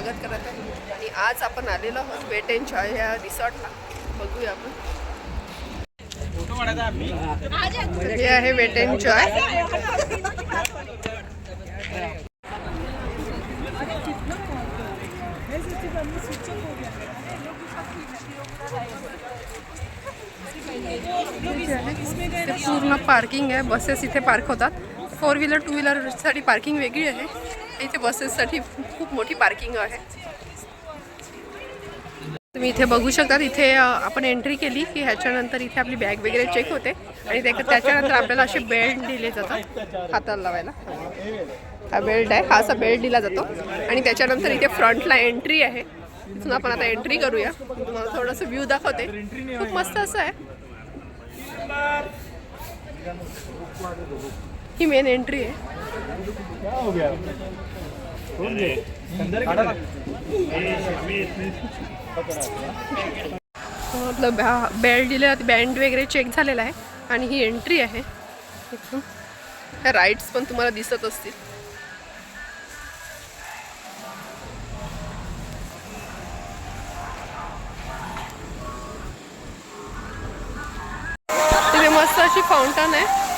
स्वागत करत आहे. आणि आज आपण आलेलो आहोत वेट अँड जॉय या रिसॉर्टला बघूया आपण. हे आहे वेट अँड जॉय पूर्ण पार्किंग आहे. बसेस इथे पार्क होतात. फोर व्हीलर टू व्हीलरसाठी पार्किंग वेगळी आहे. इथे बसेससाठी खूप मोठी पार्किंग आहे. तुम्ही इथे बघू शकता इथे आपण एंट्री केली की ह्याच्यानंतर इथे आपली बॅग वगैरे चेक होते आणि त्याच्यानंतर आपल्याला असे बेल्ट दिले जातात हाताला लावायला. हा बेल्ट आहे हा असा बेल्ट दिला जातो आणि त्याच्यानंतर इथे फ्रंटला एंट्री आहे. तिथून आपण आता एंट्री करूया. तुम्हाला थोडंसं व्ह्यू दाखवते. खूप मस्त असं आहे. ही मेन एंट्री आहे. आपलं बॅ बेल्ट दिलं बँड वगैरे चेक झालेला आहे. आणि ही एंट्री आहे. ह्या राईड्स पण तुम्हाला दिसत असतील. तिथे मस्त अशी फाउंटन आहे.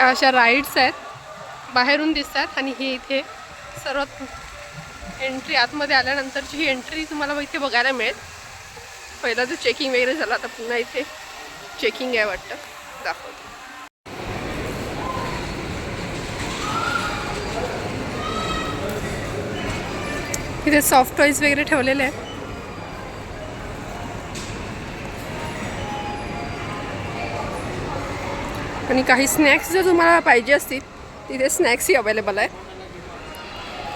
अशा राईड्स आहेत. बाहेरून दिसतात आणि ही इथे सर्वात एंट्री आतमध्ये आल्यानंतरची ही एंट्री तुम्हाला इथे बघायला मिळेल. पहिला जो चेकिंग वगैरे झाला आता पुन्हा इथे चेकिंग आहे वाटतं. दाखवतो. इथे सॉफ्ट टॉईज वगैरे ठेवलेले आहेत. आणि काही स्नॅक्स जर तुम्हाला पाहिजे असतील तिथे स्नॅक्सही अवेलेबल आहे.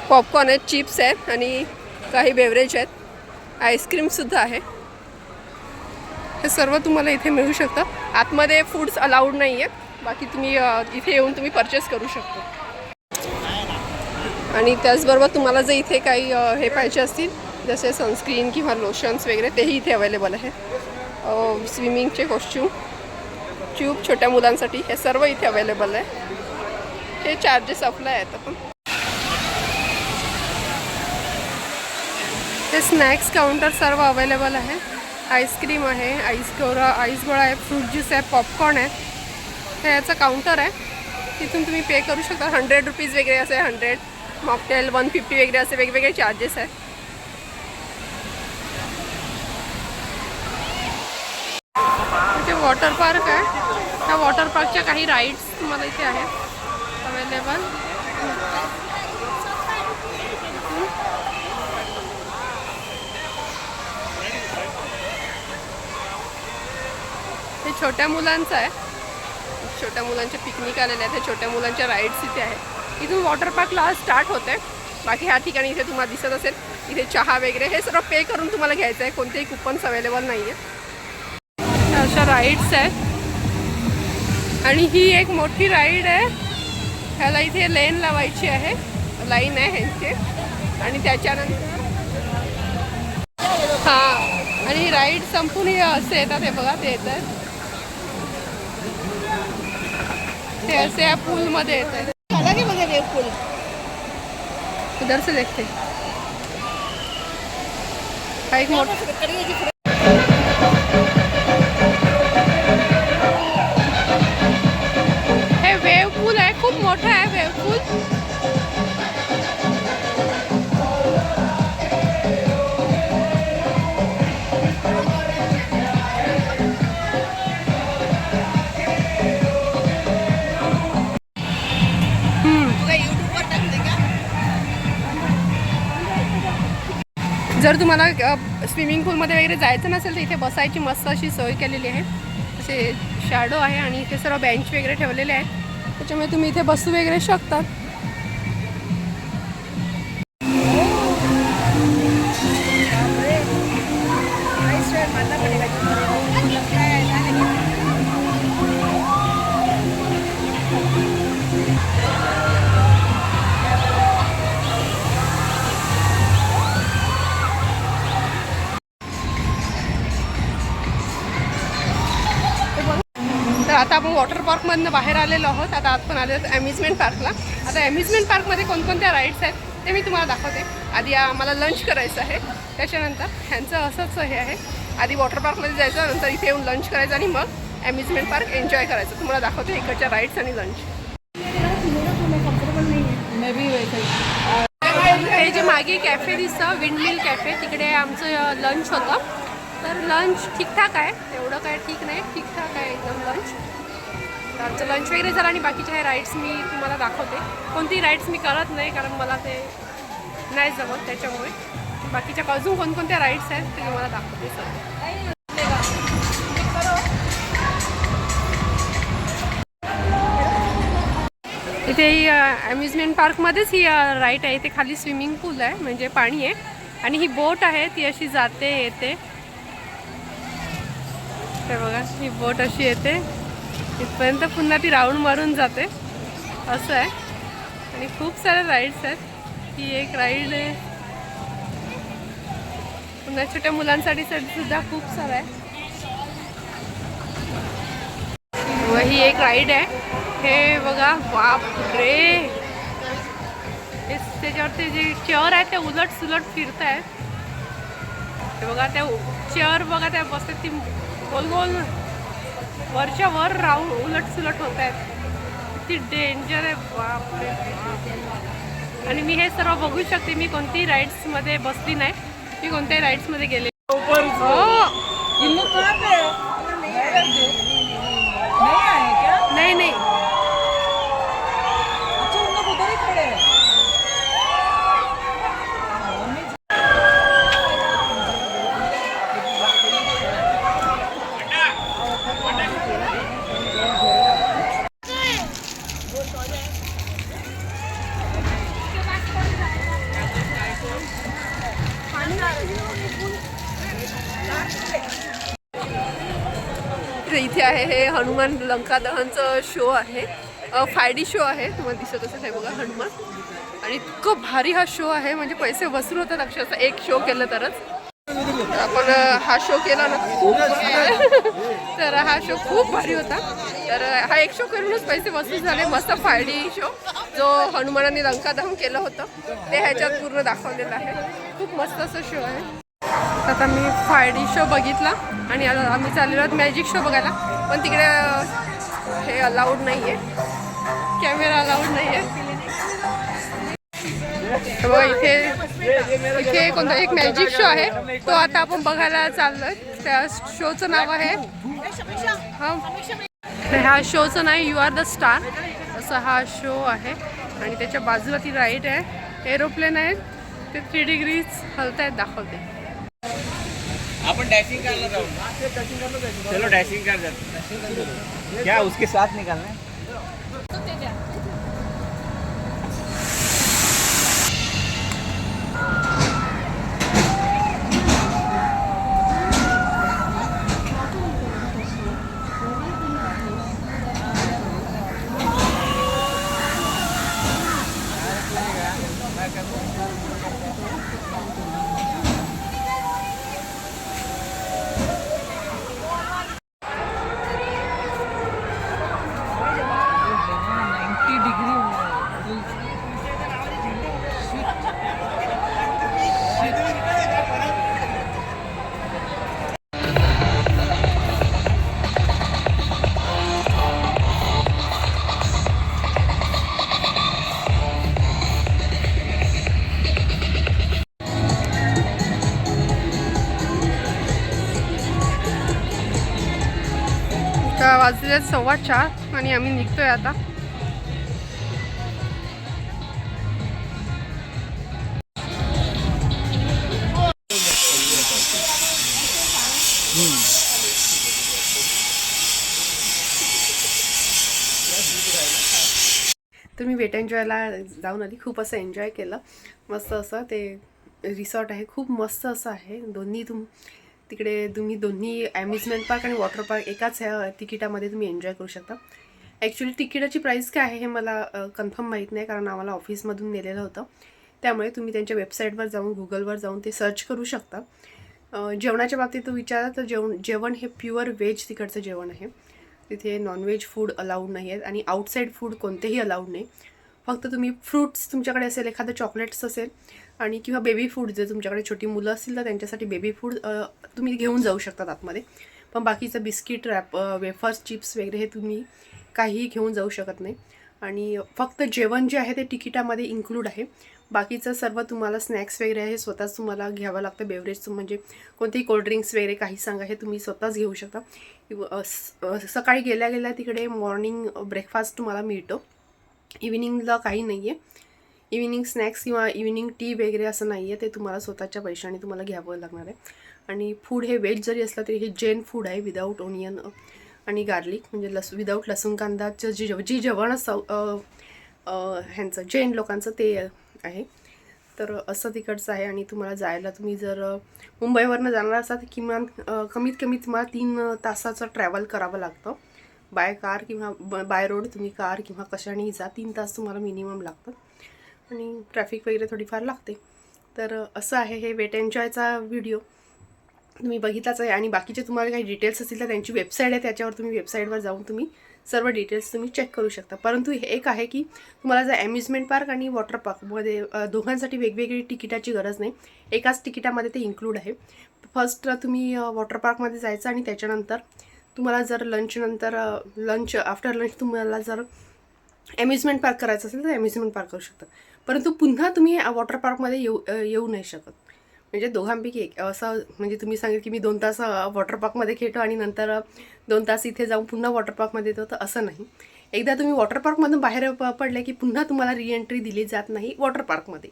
पॉपकॉर्न आहेत चिप्स आहेत आणि काही बेवरेज आहेत. आईस्क्रीमसुद्धा आहे. हे सर्व तुम्हाला इथे मिळू शकतं. आतमध्ये फूड्स अलाउड नाही आहेत. बाकी तुम्ही इथे येऊन तुम्ही परचेस करू शकता. आणि त्याचबरोबर तुम्हाला जर इथे काही हे पाहिजे असतील जसे सनस्क्रीन किंवा लोशन्स वगैरे तेही इथे अवेलेबल आहे. स्विमिंगचे कॉस्ट्यूम ट्यूब छोट्या मुलांसाठी हे सर्व इथे अवेलेबल आहे. हे चार्जेस अप्लाय आहेत आपण. हे स्नॅक्स काउंटर सर्व अवेलेबल आहे. आईस्क्रीम आहे आईस गोरा आईस गोळा आहे फ्रूट ज्यूस आहे पॉपकॉर्न आहे. हे याचं काउंटर आहे. तिथून तुम्ही पे करू शकता. हंड्रेड रुपीज वगैरे असे हंड्रेड मॉकटेल वन फिफ्टी वगैरे असे वेगवेगळे चार्जेस आहेत. वॉटर पार्क आहे. त्या वॉटर पार्कच्या काही राईड्स तुम्हाला इथे आहेत. अवेलेबल हे छोट्या मुलांचं आहे. छोट्या मुलांचे पिकनिक आलेले आहेत. हे छोट्या मुलांच्या राईड्स इथे आहेत. इथून वॉटर पार्कला स्टार्ट होते. बाकी ह्या ठिकाणी इथे तुम्हाला दिसत असेल इथे चहा वगैरे हे सर्व पे करून तुम्हाला घ्यायचं आहे. कोणतेही कुपन्स अवेलेबल नाही आहेत अशा राईड्स आहेत. आणि ही एक मोठी राईड आहे. ह्याला इथे लेन लावायची आहे. लाईन आहे ह्यांची. आणि त्याच्यानंतर हां आणि ही राईड संपून हे असे येतात हे बघा ते येत आहेत ते असे या पूलमध्ये येत आहेत अलग ही बघा वेव पूल उधर से देखते. हा एक मोठा जर तुम्हाला स्विमिंग पूलमध्ये वगैरे जायचं नसेल तर इथे बसायची मस्त अशी सोय केलेली आहे. असे शॅडो आहे आणि इथे सर्व बेंच वगैरे ठेवलेले आहेत. त्याच्यामुळे तुम्ही इथे बसू वगैरे शकतात. पार्कमधनं बाहेर आलेलो आहोत. आता आपण आले आहोत अम्युजमेंट पार्कला आता अम्युजमेंट पार्कमध्ये कोणकोणत्या राईड्स आहेत ते मी तुम्हाला दाखवते. आधी आम्हाला लंच करायचं आहे. त्याच्यानंतर ह्यांचं असंच हे आहे. आधी वॉटर पार्कमध्ये जायचं नंतर इथे येऊन लंच करायचं आणि मग अम्युजमेंट पार्क एन्जॉय करायचं. तुम्हाला दाखवते इकडच्या राईड्स आणि लंच हे. जे मागे कॅफे दिसतं विंडमिल कॅफे तिकडे आमचं लंच होतं. तर लंच ठीकठाक आहे. एवढं काय ठीक नाही. ठीकठाक आहे एकदम लंच तर आमचं लंच वगैरे झालं आणि बाकीच्या हे राईड्स मी तुम्हाला दाखवते. कोणती राईड्स मी करत नाही कारण मला ते नाही जमत त्याच्यामुळे. बाकीच्या अजून कोणकोणत्या राईड्स आहेत ते तुम्हाला दाखवते सर इथे ही अम्युजमेंट पार्कमध्येच ही राईट आहे. इथे खाली स्विमिंग पूल आहे म्हणजे पाणी आहे. आणि ही बोट आहे ती अशी जाते येते. तर बघा ही बोट अशी येते. इथपर्यंत पुन्हा ती राऊंड मारून जाते. असं आहे. आणि खूप साऱ्या राईड्स आहेत. ही एक राईड आहे. पुन्हा छोट्या मुलांसाठी सुद्धा खूप सारं आहे. व ही एक राईड आहे. हे बघा बाप रे! त्याच्यावरती जे चेअर आहेत ते उलट सुलट फिरत आहेत ते बघा त्या चेअर बघा त्या बसतात ती गोल गोल वरच्या वर राहून उलट सुलट होत आहेत. किती डेंजर आहे बाप रे बाप. आणि मी हे सर्व बघू शकते मी कोणतीही राईड्समध्ये बसली नाही. मी कोणत्याही राईड्समध्ये गेले. हनुमान लंका दहनचं शो आहे. फाय डी शो आहे. तुम्हाला दिसत असेल हे बघा हनुमान. आणि इतकं भारी हा शो आहे. म्हणजे पैसे वसूल होतात अक्षरशः. एक शो केलं तरच. तर आपण हा शो केला ना. खूप तर हा शो खूप भारी होता. तर हा एक शो करूनच पैसे वसूल झाले. मस्त फायडी शो जो हनुमानाने लंका दहन केलं होतं. ते ह्याच्यात पूर्ण दाखवलेलं आहे. खूप मस्त असं शो आहे. आता मी फाय डी शो बघितला आणि आता आम्ही चाललेलो आहोत मॅजिक शो बघायला. पण तिकडे हे अलाउड नाही आहे कॅमेरा अलाउड नाही आहे तर बघा इथे इथे कोणता एक मॅजिक शो आहे. तो आता आपण बघायला चाललो त्या शोचं नाव आहे. हा. ह्या शोचं नाव यू आर द स्टार असा हा शो आहे. आणि त्याच्या बाजूला ती राईट आहे. एरोप्लेन आहेत ते थ्री डिग्रीज हलत आहेत दाखवते अपन डैशिंग करना जाओ चलो डैशिंग कर जाते क्या उसके साथ निकालना है? नाइन्टी वाजले सव्वा चार आणि आम्ही निघतोय आता. तर मी वेट एन्जॉयला जाऊन आली खूप असं एन्जॉय केलं. मस्त असं ते रिसॉर्ट आहे. खूप मस्त असं आहे. दोन्ही तुम तिकडे तुम्ही दोन्ही ॲम्युजमेंट पार्क आणि वॉटर पार्क एकाच ह्या तिकिटामध्ये तुम्ही एन्जॉय करू शकता. ॲक्च्युली तिकिटाची प्राईस काय आहे हे मला कन्फर्म माहीत नाही कारण आम्हाला ऑफिसमधून नेलेलं होतं. त्यामुळे तुम्ही त्यांच्या वेबसाईटवर जाऊन गुगलवर जाऊन ते सर्च करू शकता. जेवणाच्या बाबतीत विचारा तर जेवण जेवण हे प्युअर व्हेज तिकडचं जेवण आहे. तिथे नॉनव्हेज फूड अलाउड नाही आहेत आणि आउटसाईड फूड कोणतेही अलाउड नाही. फक्त तुम्ही फ्रूट्स तुमच्याकडे असेल एखादं चॉकलेट्स असेल आणि किंवा बेबी फूड जर तुमच्याकडे छोटी मुलं असतील तर त्यांच्यासाठी बेबी फूड तुम्ही घेऊन जाऊ शकतात आतमध्ये. पण बाकीचं बिस्किट रॅप वेफर्स चिप्स वगैरे हे तुम्ही काहीही घेऊन जाऊ शकत नाही. आणि फक्त जेवण जे आहे ते तिकिटामध्ये इन्क्लूड आहे. बाकीचं सर्व तुम्हाला स्नॅक्स वगैरे आहे हे स्वतःच तुम्हाला घ्यावं लागतं. बेवरेज म्हणजे कोणतेही कोल्ड्रिंक्स वगैरे काही सांगा हे तुम्ही स्वतःच घेऊ शकता. सकाळी गेल्या गेल्या तिकडे मॉर्निंग ब्रेकफास्ट तुम्हाला मिळतो. इव्हिनिंगला काही नाही आहे इव्हिनिंग स्नॅक्स किंवा इव्हिनिंग टी वगैरे असं नाही आहे ते तुम्हाला स्वतःच्या पैशाने तुम्हाला घ्यावं लागणार आहे. आणि फूड हे वेज जरी असलं तरी हे जैन फूड आहे विदाऊट ओनियन आणि गार्लिक म्हणजे लस विदाऊट लसूण कांदाचं जे जेव- जी जेवण असं ह्यांचं जैन लोकांचं ते आहे. तर असं तिकडचं आहे आणि तुम्हाला जायला तुम्ही जर मुंबईवरनं जाणार असाल तर किमान कमीत कमी तुम्हाला तीन तासाचं ट्रॅव्हल करावं लागतं. बाय कार किंवा ब बाय रोड तुम्ही कार किंवा कशानेही जा तीन तास तुम्हाला मिनिमम लागतं. आणि ट्रॅफिक वगैरे थोडीफार लागते. तर असं आहे हे वेट एन्जॉयचा व्हिडिओ तुम्ही बघितलाच आहे आणि बाकीचे तुम्हाला काही डिटेल्स असतील तर त्यांची वेबसाईट आहे त्याच्यावर तुम्ही वेबसाईटवर जाऊन तुम्ही सर्व डिटेल्स तुम्ही चेक करू शकता. परंतु हे एक आहे की तुम्हाला जर ॲम्युजमेंट पार्क आणि वॉटर पार्कमध्ये दोघांसाठी वेगवेगळी तिकिटाची गरज नाही. एकाच तिकिटामध्ये ते इन्क्लूड आहे. फर्स्ट तुम्ही वॉटर पार्कमध्ये जायचं आणि त्याच्यानंतर तुम्हाला जर लंचनंतर लंच आफ्टर लंच तुम्हाला जर ॲम्युजमेंट पार्क करायचं असेल तर ॲम्युजमेंट पार्क करू शकता. परंतु पुन्हा तुम्ही वॉटर पार्कमध्ये येऊ येऊ नाही शकत. म्हणजे दोघांपैकी एक असं म्हणजे तुम्ही सांगेल की मी दोन तास वॉटर पार्कमध्ये खेळतो आणि नंतर दोन तास इथे जाऊन पुन्हा वॉटर पार्कमध्ये येतो तर असं नाही. एकदा तुम्ही वॉटर पार्कमधून बाहेर प पडले की पुन्हा तुम्हाला रिएंट्री दिली जात नाही वॉटर पार्कमध्ये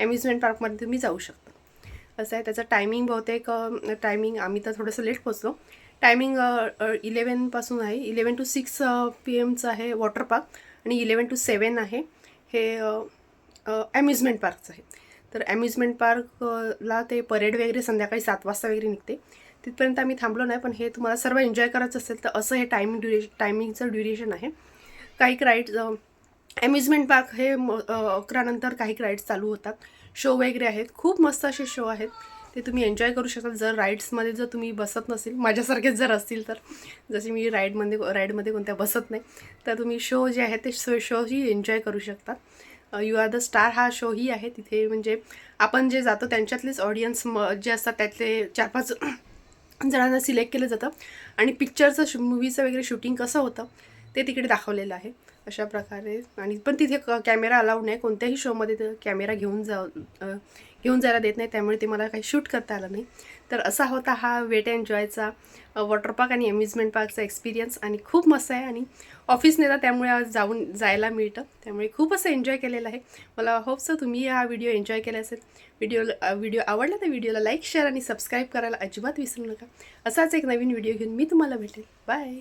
ॲम्युजमेंट पार्कमध्ये तुम्ही जाऊ शकता. असं आहे. त्याचं टायमिंग बहुतेक टायमिंग आम्ही तर थोडंसं लेट पोचलो टायमिंग इलेवनपासून आहे. इलेवन टू सिक्स पी एमचं आहे वॉटर पार्क आणि इलेवन टू सेवन आहे हे ॲम्युजमेंट पार्कचं आहे. तर ॲम्युजमेंट पार्कला ते परेड वगैरे संध्याकाळी सात वाजता वगैरे निघते. तिथपर्यंत आम्ही थांबलो नाही पण हे तुम्हाला सर्व एन्जॉय करायचं असेल तर असं हे टायमिंग ड्युरेशन टायमिंगचं ड्युरेशन आहे. काही राईड्स ॲम्युजमेंट पार्क हे म- अकरानंतर काही राईड्स चालू होतात. शो वगैरे आहेत. खूप मस्त असे शो आहेत. ते तुम्ही एन्जॉय करू शकता. जर राईड्समध्ये जर तुम्ही बसत नसेल माझ्यासारखेच जर असतील तर. जसे मी राईडमध्ये राईडमध्ये कोणत्या बसत नाही तर तुम्ही शो जे आहे ते शो शोही एन्जॉय करू शकता. यू आर द स्टार हा शोही आहे. तिथे म्हणजे आपण जे जातो त्यांच्यातलेच ऑडियन्स म जे असतात त्यातले चार पाच जणांना सिलेक्ट केलं जातं. आणि पिक्चरचं शू मूवीचं वगैरे शूटिंग कसं होतं ते तिकडे दाखवलेलं आहे. अशा प्रकारे आणि पण तिथे क कॅमेरा अलाउड नाही. कोणत्याही शोमध्ये कॅमेरा घेऊन जा घेऊन जायला देत नाही. त्यामुळे ते मला काही शूट करता आलं नाही. तर असा होता हा वेट एन्जॉयचा वॉटर पार्क आणि अम्युजमेंट पार्कचा एक्सपिरियन्स आणि खूप मस्त आहे. आणि ऑफिस नेता त्यामुळे आज जाऊन जायला मिळतं. त्यामुळे खूप असं एन्जॉय केलेलं आहे. मला होप्स तुम्ही हा व्हिडिओ एन्जॉय केला असेल. व्हिडिओ व्हिडिओ आवडला तर व्हिडिओला लाईक शेअर आणि सबस्क्राईब करायला अजिबात विसरू नका. असाच एक नवीन व्हिडिओ घेऊन मी तुम्हाला भेटेल. बाय